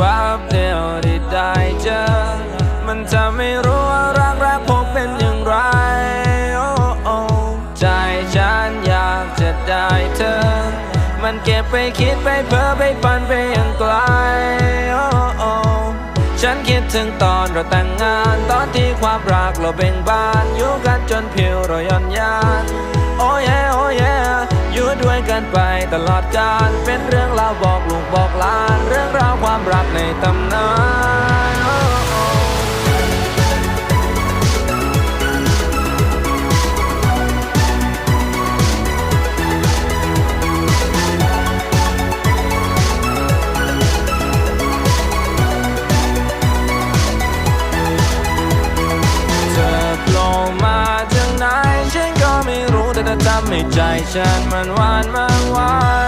วับเดียวที่ได้เจอ มันจะไม่รู้ว่ารักแรกพบเป็นอย่างไรโอ้โอใจฉันอยากจะได้เธอ มันเก็บไปคิดไปเพ้อไปฝันไปอย่างไกลโอ้โอฉันคิดถึงตอนเราแต่งงาน ตอนที่ความรักเราเบ่งบานอยู่กันจนผิวเราย่อนยานโอ้ยโอ้ยอยู่ด้วยกันไปตลอดกาลเป็นเรื่องราวบอกลูกบอกหลาน ธอทำให้ใจฉันมันหวานมากวาน